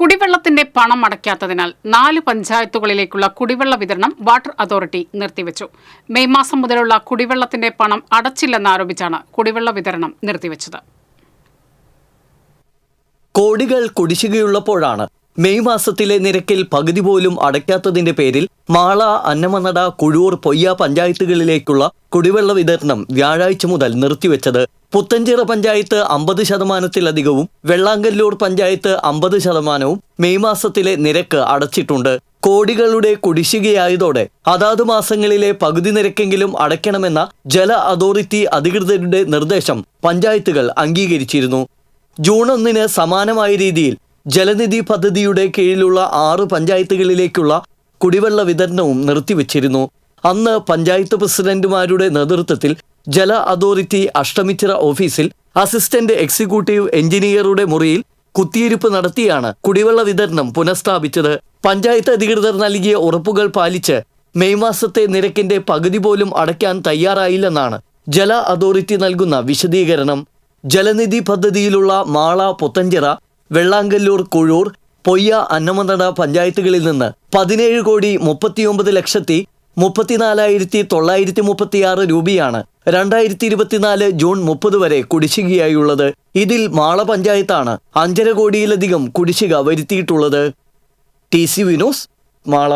കുടിവെള്ളത്തിന്റെ പണം അടയ്ക്കാത്തതിനാൽ നാല് പഞ്ചായത്തുകളിലേക്കുള്ള കുടിവെള്ള വിതരണം വാട്ടർ അതോറിറ്റി നിർത്തിവെച്ചു. മെയ് മാസം മുതലുള്ള കുടിവെള്ളത്തിന്റെ പണം അടച്ചില്ലെന്നാരോപിച്ചാണ് കുടിവെള്ള വിതരണം നിർത്തിവെച്ചത്. കോടികൾ കുടിശ്ശികയുള്ളപ്പോഴാണ് മെയ് മാസത്തിലെ നിരക്കിൽ പകുതി പോലും അടയ്ക്കാത്തതിന്റെ പേരിൽ മാള അന്നമനട കുഴൂർ പൊയ്യ പഞ്ചായത്തുകളിലേക്കുള്ള കുടിവെള്ള വിതരണം വ്യാഴാഴ്ച മുതൽ നിർത്തിവെച്ചത് പുത്തഞ്ചിറ പഞ്ചായത്ത് അമ്പത് ശതമാനത്തിലധികവും വെള്ളാങ്കല്ലൂർ പഞ്ചായത്ത് അമ്പത് ശതമാനവും മെയ് മാസത്തിലെ നിരക്ക് അടച്ചിട്ടുണ്ട്. കോടികളുടെ കുടിശ്ശികയായതോടെ അതാത് മാസങ്ങളിലെ പകുതി നിരക്കെങ്കിലും അടയ്ക്കണമെന്ന ജല അതോറിറ്റി അധികൃതരുടെ നിർദ്ദേശം പഞ്ചായത്തുകൾ അംഗീകരിച്ചിരുന്നു. ജൂൺ ഒന്നിന് സമാനമായ രീതിയിൽ ജലനിധി പദ്ധതിയുടെ കീഴിലുള്ള ആറ് പഞ്ചായത്തുകളിലേക്കുള്ള കുടിവെള്ള വിതരണവും നിർത്തിവച്ചിരുന്നു. അന്ന് പഞ്ചായത്ത് പ്രസിഡന്റുമാരുടെ നേതൃത്വത്തിൽ ജല അതോറിറ്റി അഷ്ടമിച്ചിറ ഓഫീസിൽ അസിസ്റ്റന്റ് എക്സിക്യൂട്ടീവ് എഞ്ചിനീയറുടെ മുറിയിൽ കുത്തിയിരിപ്പ് നടത്തിയാണ് കുടിവെള്ള വിതരണം പുനഃസ്ഥാപിച്ചത്. പഞ്ചായത്ത് അധികൃതർ നൽകിയ ഉറപ്പുകൾ പാലിച്ച് മെയ് മാസത്തെ നിരക്കിന്റെ പകുതി പോലും അടയ്ക്കാൻ തയ്യാറായില്ലെന്നാണ് ജല അതോറിറ്റി നൽകുന്ന വിശദീകരണം. ജലനിധി പദ്ധതിയിലുള്ള മാള പുത്തഞ്ചിറ വെള്ളാങ്കല്ലൂർ കുഴൂർ പൊയ്യ അന്നമനട പഞ്ചായത്തുകളിൽ നിന്ന് പതിനേഴ് കോടി മുപ്പത്തിയൊമ്പത് ലക്ഷത്തി മുപ്പത്തിനാലായിരത്തി തൊള്ളായിരത്തി മുപ്പത്തിയാറ് രൂപയാണ് രണ്ടായിരത്തി ഇരുപത്തിനാല് ജൂൺ മുപ്പത് വരെ കുടിശ്ശികയായുള്ളത്. ഇതിൽ മാള പഞ്ചായത്താണ് അഞ്ചര കോടിയിലധികം കുടിശ്ശിക വരുത്തിയിട്ടുള്ളത്. T C Vinos Mala.